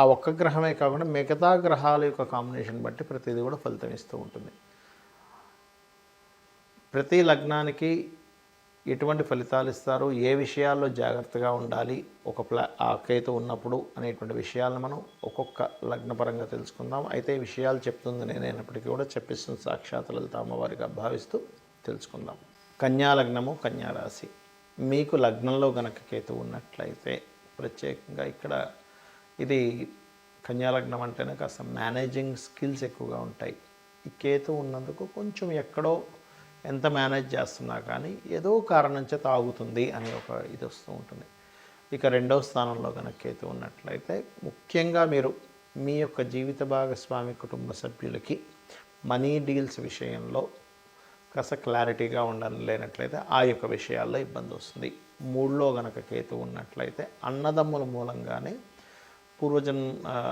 ఆ ఒక్క గ్రహమే కాకుండా మిగతా గ్రహాల యొక్క కాంబినేషన్ బట్టి ప్రతిదీ కూడా ఫలితం ఇస్తూ ఉంటుంది. ప్రతి లగ్నానికి ఎటువంటి ఫలితాలు ఇస్తారు ఏ విషయాల్లో జాగ్రత్తగా ఉండాలి ఒక ప్లా ఆ కేతు ఉన్నప్పుడు అనేటువంటి విషయాలను మనం ఒక్కొక్క లగ్నపరంగా తెలుసుకుందాం. అయితే ఈ విషయాలు చెప్తుంది నేనైనప్పటికీ కూడా చెప్పిస్తుంది సాక్షాత్ లలిత అమ్మవారిగా భావిస్తూ తెలుసుకుందాం. కన్యా లగ్నము కన్యారాశి మీకు లగ్నంలో గనక కేతు ఉన్నట్లయితే ప్రత్యేకంగా ఇక్కడ ఇది కన్యాలగ్నం అంటేనే కాస్త మేనేజింగ్ స్కిల్స్ ఎక్కువగా ఉంటాయి. ఈ కేతు ఉన్నందుకు కొంచెం ఎక్కడో ఎంత మేనేజ్ చేస్తున్నా కానీ ఏదో కారణం చేత ఆగుతుంది అనే ఒక ఇది వస్తూ ఉంటుంది. ఇక రెండవ స్థానంలో కనుక కేతు ఉన్నట్లయితే ముఖ్యంగా మీరు మీ యొక్క జీవిత భాగస్వామి కుటుంబ సభ్యులకి మనీ డీల్స్ విషయంలో కాస్త క్లారిటీగా ఉండలేనట్లయితే లేనట్లయితే ఆ యొక్క విషయాల్లో ఇబ్బంది వస్తుంది. మూడులో గనక కేతు ఉన్నట్లయితే అన్నదమ్ముల మూలంగానే పూర్వజన్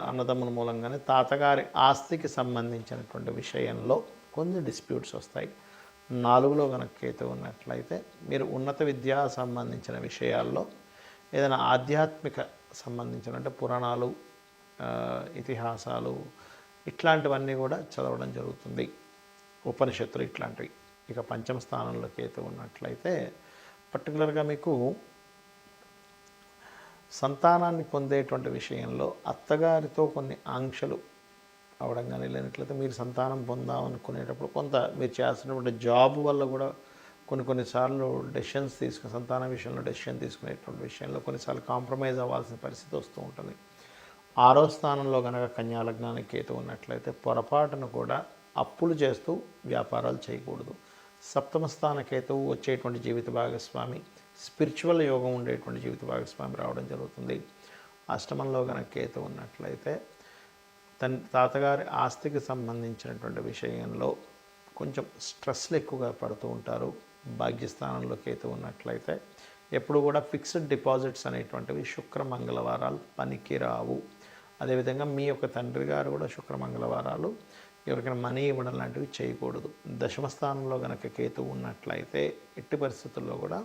అన్నదమ్ముల మూలంగానే తాతగారి ఆస్తికి సంబంధించినటువంటి విషయంలో కొన్ని డిస్ప్యూట్స్ వస్తాయి. నాలుగులో కనుక కేతు ఉన్నట్లయితే మీరు ఉన్నత విద్యా సంబంధించిన విషయాల్లో ఏదైనా ఆధ్యాత్మిక సంబంధించిన అంటే పురాణాలు ఇతిహాసాలు ఇట్లాంటివన్నీ కూడా చదవడం జరుగుతుంది. ఉపనిషత్తులు ఇట్లాంటివి. ఇక పంచమ స్థానంలో కేతు ఉన్నట్లయితే పర్టికులర్గా మీకు సంతానాన్ని పొందేటువంటి విషయంలో అత్తగారితో కొన్ని ఆంక్షలు అవడం కానీ లేనట్లయితే మీరు సంతానం పొందాం అనుకునేటప్పుడు కొంత మీరు చేస్తున్నటువంటి జాబ్ వల్ల కూడా కొన్ని కొన్నిసార్లు డెసిషన్స్ తీసుకుని సంతాన విషయంలో డెసిషన్ తీసుకునేటువంటి విషయంలో కొన్నిసార్లు కాంప్రమైజ్ అవ్వాల్సిన పరిస్థితి వస్తూ ఉంటుంది. ఆరో స్థానంలో కనుక కన్యాలగ్నానికి కేతు ఉన్నట్లయితే పొరపాటును కూడా అప్పులు చేస్తూ వ్యాపారాలు చేయకూడదు. సప్తమ స్థాన కేతువు వచ్చేటువంటి జీవిత భాగస్వామి. స్పిరిచువల్ యోగం ఉండేటువంటి జీవిత భాగస్వామి రావడం జరుగుతుంది. అష్టమంలో కనుక కేతు ఉన్నట్లయితే తన తాతగారి ఆస్తికి సంబంధించినటువంటి విషయంలో కొంచెం స్ట్రెస్లు ఎక్కువగా పడుతూ ఉంటారు. భాగ్యస్థానంలో కేతు ఉన్నట్లయితే ఎప్పుడు కూడా ఫిక్స్డ్ డిపాజిట్స్ అనేటువంటివి శుక్ర మంగళవారాలు పనికి రావు అదేవిధంగా మీ యొక్క తండ్రి గారు కూడా శుక్ర మంగళవారాలు ఎవరికైనా మనీ ఇవ్వడం లాంటివి చేయకూడదు. దశమ స్థానంలో కనుక కేతు ఉన్నట్లయితే ఎట్టి పరిస్థితుల్లో కూడా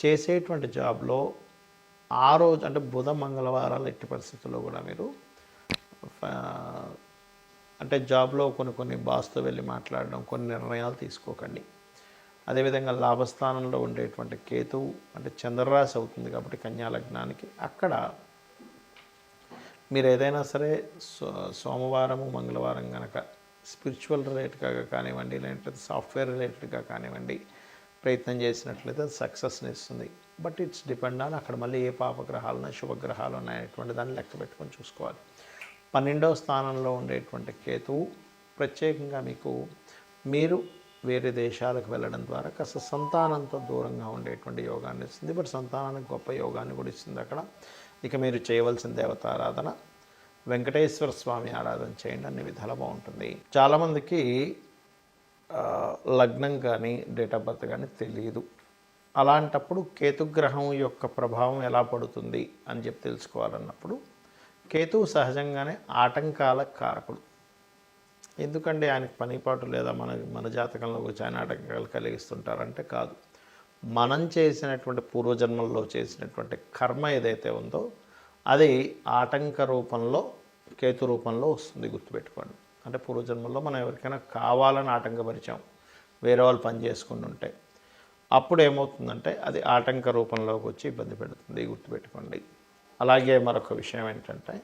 చేసేటువంటి జాబ్లో ఆ రోజు అంటే బుధ మంగళవారాలు ఎట్టి పరిస్థితుల్లో కూడా మీరు అంటే జాబ్లో కొన్ని కొన్ని బాస్తో వెళ్ళి మాట్లాడడం కొన్ని నిర్ణయాలు తీసుకోకండి. అదేవిధంగా లాభస్థానంలో ఉండేటువంటి కేతువు అంటే చంద్రరాశి అవుతుంది కాబట్టి కన్యా లగ్నానికి అక్కడ మీరు ఏదైనా సరే సో సోమవారము మంగళవారం కనుక స్పిరిచువల్ రిలేటెడ్గా కానివ్వండి లేదంటే సాఫ్ట్వేర్ రిలేటెడ్గా కానివ్వండి ప్రయత్నం చేసినట్లయితే అది సక్సెస్ని ఇస్తుంది. బట్ ఇట్స్ డిపెండ్ ఆన్ అక్కడ మళ్ళీ ఏ పాపగ్రహాలు శుభగ్రహాలు ఉన్నాయనేటువంటి దాన్ని లెక్క పెట్టుకొని చూసుకోవాలి. పన్నెండవ స్థానంలో ఉండేటువంటి కేతువు ప్రత్యేకంగా మీకు మీరు వేరే దేశాలకు వెళ్ళడం ద్వారా కాస్త సంతానంతో దూరంగా ఉండేటువంటి యోగాన్ని ఇస్తుంది. బట్ సంతానానికి గొప్ప యోగాన్ని కూడా ఇస్తుంది అక్కడ. ఇక మీరు చేయవలసిన దేవతారాధన వెంకటేశ్వర స్వామి ఆరాధన చేయండి. అన్ని విధాలు బాగుంటుంది. చాలామందికి లగ్నం కానీ డేట్ ఆఫ్ బర్త్ కానీ తెలియదు అలాంటప్పుడు కేతుగ్రహం యొక్క ప్రభావం ఎలా పడుతుంది అని చెప్పి తెలుసుకోవాలన్నప్పుడు కేతువు సహజంగానే ఆటంకాల కారకుడు. ఎందుకంటే ఆయనకు పనిపాటు లేదా మన మన జాతకంలో వచ్చి ఆయన ఆటంకాలు కలిగిస్తుంటారంటే కాదు. మనం చేసినటువంటి పూర్వజన్మల్లో చేసినటువంటి కర్మ ఏదైతే ఉందో అది ఆటంక రూపంలో కేతు రూపంలో వస్తుంది గుర్తుపెట్టుకోండి. అంటే పూర్వజన్మల్లో మనం ఎవరికైనా కావాలని ఆటంకపరిచాం. వేరే వాళ్ళు పని చేసుకుని ఉంటే. అప్పుడు ఏమవుతుందంటే అది ఆటంక రూపంలోకి వచ్చి ఇబ్బంది పెడుతుంది గుర్తుపెట్టుకోండి. అలాగే మరొక విషయం ఏంటంటే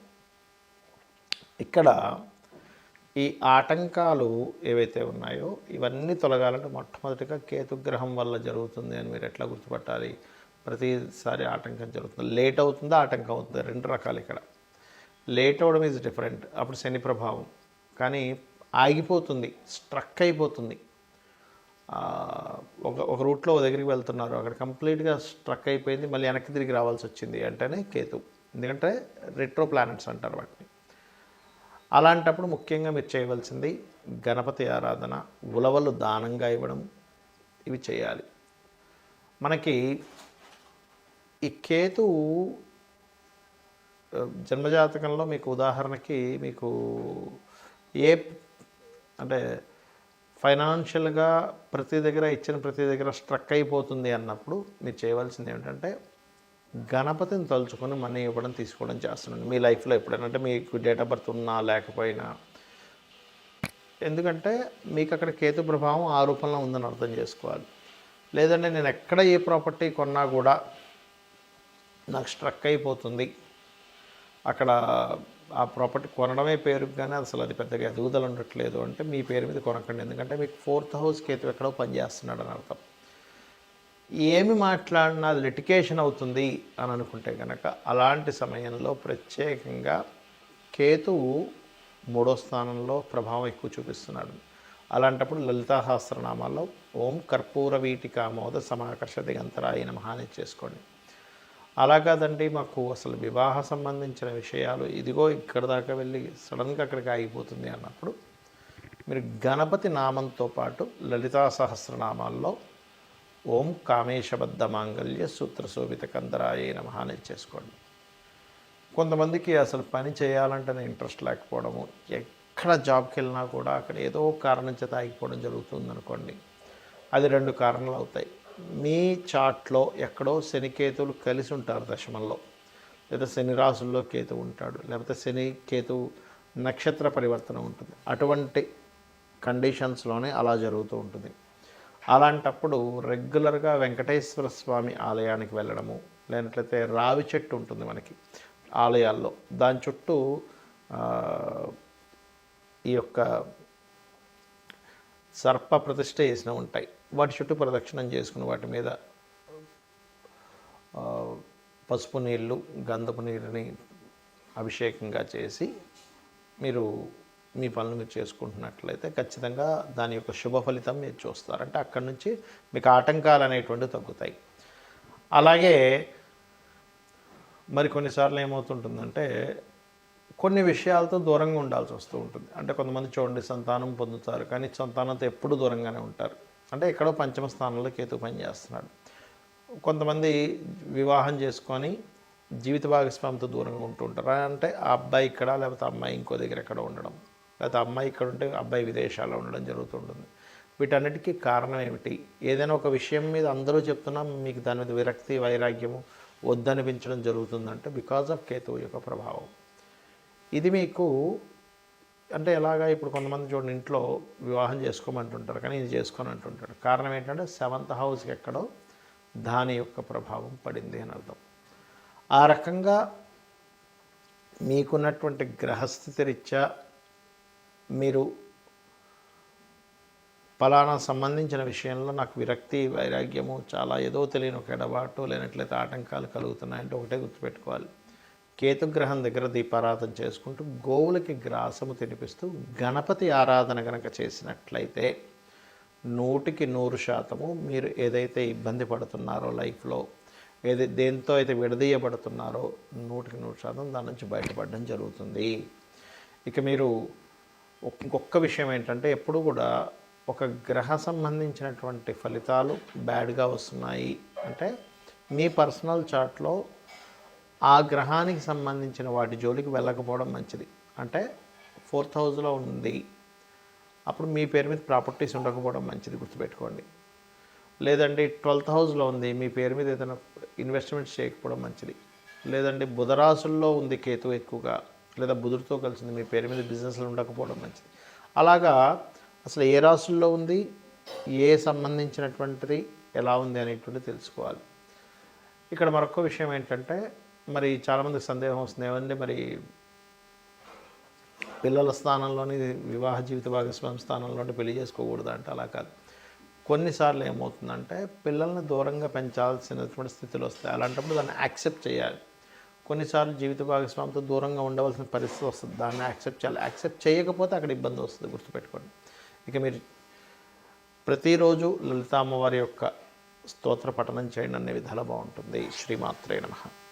ఇక్కడ ఈ ఆటంకాలు ఏవైతే ఉన్నాయో ఇవన్నీ తొలగాలంటే మొట్టమొదటిగా కేతుగ్రహం వల్ల జరుగుతుంది అని మీరు ఎట్లా గుర్తుపట్టాలి? ప్రతిసారి ఆటంకం జరుగుతుంది. లేట్ అవుతుందా? ఆటంకం అవుతుందా? రెండు రకాలు ఇక్కడ. లేట్ అవ్వడం ఈజ్ డిఫరెంట్ అప్పుడు శని ప్రభావం. కానీ ఆగిపోతుంది స్ట్రక్ అయిపోతుంది. ఒక ఒక రూట్లో ఒక దగ్గరికి వెళ్తున్నారు అక్కడ కంప్లీట్గా స్ట్రక్ అయిపోయింది మళ్ళీ వెనక్కి తిరిగి రావాల్సి వచ్చింది అంటేనే కేతు. ఎందుకంటే రెట్రో ప్లానెట్స్ అంటారు వాటిని. అలాంటప్పుడు ముఖ్యంగా మీరు చేయవలసింది గణపతి ఆరాధన ఉలవలు దానంగా ఇవ్వడం ఇవి చేయాలి. మనకి ఈ కేతు జన్మజాతకంలో మీకు ఉదాహరణకి మీకు ఏ అంటే ఫైనాన్షియల్గా ప్రతి దగ్గర ఇచ్చిన ప్రతి దగ్గర స్ట్రక్ అయిపోతుంది అన్నప్పుడు మీరు చేయవలసింది ఏమిటంటే గణపతిని తలుచుకొని మనీ ఇవ్వడం తీసుకోవడం చేస్తున్నాను. మీ లైఫ్లో ఎప్పుడైనా అంటే మీకు డేట్ ఆఫ్ బర్త్ ఉన్నా లేకపోయినా. ఎందుకంటే మీకు అక్కడ కేతు ప్రభావం ఆ రూపంలో ఉందని అర్థం చేసుకోవాలి. లేదంటే నేను ఎక్కడ ఏ ప్రాపర్టీ కొన్నా కూడా నాకు స్ట్రక్ అయిపోతుంది. అక్కడ ఆ ప్రాపర్టీ కొనడమే పేరుకు కానీ అసలు అది పెద్దగా ఎదుగుదల ఉండట్లేదు అంటే మీ పేరు మీద కొనకండి. ఎందుకంటే మీకు ఫోర్త్ హౌస్ కేతు ఎక్కడో పనిచేస్తున్నాడు అని అర్థం. ఏమి మాట్లాడినా అది లిటికేషన్ అవుతుంది అని అనుకుంటే కనుక అలాంటి సమయంలో ప్రత్యేకంగా కేతువు మూడో స్థానంలో ప్రభావం ఎక్కువ చూపిస్తున్నాడు. అలాంటప్పుడు లలితా సహస్రనామాల్లో ఓం కర్పూర వీటికామోద సమాకర్ష దిగంతరాయ నమహాని చేసుకోండి. అలా కాదండి మాకు అసలు వివాహ సంబంధించిన విషయాలు ఇదిగో ఇక్కడ దాకా వెళ్ళి సడన్గా అక్కడికి ఆగిపోతుంది అన్నప్పుడు మీరు గణపతి నామంతో పాటు లలితా సహస్రనామాల్లో ఓం కామేశబద్ధ మాంగళ్య సూత్ర శోభిత కందరాయ నమః అని చేసుకోండి. కొంతమందికి అసలు పని చేయాలంటేనే ఇంట్రెస్ట్ లేకపోవడము ఎక్కడ జాబ్కి వెళ్ళినా కూడా అక్కడ ఏదో కారణం చేత ఆగిపోవడం జరుగుతుంది అనుకోండి అది రెండు కారణాలు అవుతాయి. మీ చాట్లో ఎక్కడో శనికేతువులు కలిసి ఉంటారు దశమంలో. లేదా శని రాసుల్లో కేతు ఉంటాడు. లేకపోతే శని కేతువు నక్షత్ర పరివర్తన ఉంటుంది. అటువంటి కండిషన్స్లోనే అలా జరుగుతూ ఉంటుంది. అలాంటప్పుడు రెగ్యులర్గా వెంకటేశ్వర స్వామి ఆలయానికి వెళ్ళడము లేనట్లయితే రావి చెట్టు ఉంటుంది మనకి ఆలయాల్లో. దాని చుట్టూ ఈ యొక్క సర్ప ప్రతిష్ట చేసిన ఉంటాయి. వాటి చుట్టూ ప్రదక్షిణం చేసుకుని వాటి మీద పసుపు నీళ్ళు గంధపు నీరుని అభిషేకంగా చేసి మీరు మీ పనులు మీరు చేసుకుంటున్నట్లయితే ఖచ్చితంగా దాని యొక్క శుభ ఫలితం మీరు చూస్తారు అంటే అక్కడి నుంచి మీకు ఆటంకాలు అనేటువంటివి తగ్గుతాయి. అలాగే మరి కొన్నిసార్లు ఏమవుతుంటుందంటే కొన్ని విషయాలతో దూరంగా ఉండాల్సి వస్తూ ఉంటుంది. అంటే కొంతమంది చూడండి సంతానం పొందుతారు కానీ సంతానంతో ఎప్పుడు దూరంగానే ఉంటారు. అంటే ఎక్కడో పంచమ స్థానంలో కేతు పని చేస్తున్నాడు. కొంతమంది వివాహం చేసుకొని జీవిత భాగస్వామితో దూరంగా ఉంటూ ఉంటారు? అంటే ఆ అబ్బాయి ఇక్కడ లేకపోతే అమ్మాయి ఇంకో దగ్గర ఎక్కడ ఉండడం. లేకపోతే అమ్మాయి ఇక్కడ ఉంటే అబ్బాయి విదేశాల్లో ఉండడం జరుగుతుంటుంది వీటన్నిటికీ కారణం ఏమిటి? ఏదైనా ఒక విషయం మీద అందరూ చెప్తున్నా మీకు దాని మీద విరక్తి వైరాగ్యము వద్దనిపించడం జరుగుతుందంటే బికాజ్ ఆఫ్ కేతువు యొక్క ప్రభావం. ఇది మీకు అంటే ఎలాగా ఇప్పుడు కొంతమంది చూడండి ఇంట్లో వివాహం చేసుకోమంటుంటారు కానీ ఇది చేసుకొని అంటుంటాడు కారణం ఏంటంటే సెవెంత్ హౌస్కి ఎక్కడో దాని యొక్క ప్రభావం పడింది అని అర్థం. ఆ రకంగా మీకున్నటువంటి గ్రహస్థితి రీత్యా మీరు ఫలానా సంబంధించిన విషయంలో నాకు విరక్తి వైరాగ్యము చాలా ఏదో తెలియని ఒక ఎడబాటు లేనట్లయితే ఆటంకాలు కలుగుతున్నాయంటే ఒకటే గుర్తుపెట్టుకోవాలి. కేతుగ్రహం దగ్గర దీపారాధన చేసుకుంటూ గోవులకి గ్రాసము తినిపిస్తూ గణపతి ఆరాధన కనుక చేసినట్లయితే నూటికి నూరు శాతము మీరు ఏదైతే ఇబ్బంది పడుతున్నారో లైఫ్లో ఏది దేంతో అయితే విడదీయబడుతున్నారో నూటికి నూరు శాతం దాని నుంచి బయటపడడం జరుగుతుంది. ఇక మీరు ఇంకొక విషయం ఏంటంటే ఎప్పుడు కూడా ఒక గ్రహ సంబంధించినటువంటి ఫలితాలు బ్యాడ్గా వస్తున్నాయి. అంటే మీ పర్సనల్ చార్ట్లో ఆ గ్రహానికి సంబంధించిన వాటి జోలికి వెళ్ళకపోవడం మంచిది. అంటే ఫోర్త్ హౌస్లో ఉంది. అప్పుడు మీ పేరు మీద ప్రాపర్టీస్ ఉండకపోవడం మంచిది గుర్తుపెట్టుకోండి. లేదండి ట్వెల్త్ హౌస్లో ఉంది మీ పేరు మీద ఏదైనా ఇన్వెస్ట్మెంట్స్ చేయకపోవడం మంచిది. లేదండి బుధరాశుల్లో ఉంది కేతు ఎక్కువగా లేదా బుధుడితో కలిసింది మీ పేరు మీద బిజినెస్లు ఉండకపోవడం మంచిది. అలాగా అసలు ఏ రాశుల్లో ఉంది ఏ సంబంధించినటువంటిది ఎలా ఉంది అనేటువంటిది తెలుసుకోవాలి. ఇక్కడ మరొక విషయం ఏంటంటే మరి చాలామందికి సందేహం వస్తుంది. ఏమంటే మరి పిల్లల స్థానంలోని వివాహ జీవిత భాగస్వామి స్థానంలోని పెళ్ళి చేసుకోకూడదు అంటే అలా కాదు. కొన్నిసార్లు ఏమవుతుందంటే పిల్లల్ని దూరంగా పెంచాల్సినటువంటి స్థితిలో వస్తాయి. అలాంటప్పుడు దాన్ని యాక్సెప్ట్ చేయాలి. కొన్నిసార్లు జీవిత భాగస్వామితో దూరంగా ఉండవలసిన పరిస్థితి వస్తుంది. దాన్ని యాక్సెప్ట్ చేయాలి. యాక్సెప్ట్ చేయకపోతే అక్కడ ఇబ్బంది వస్తుంది. గుర్తుపెట్టుకోండి. ఇక మీరు ప్రతిరోజు లలిత అమ్మవారి యొక్క స్తోత్ర పఠనం చేయండి. అనే విధాలు బాగుంటుంది. శ్రీమాత్రే నమ.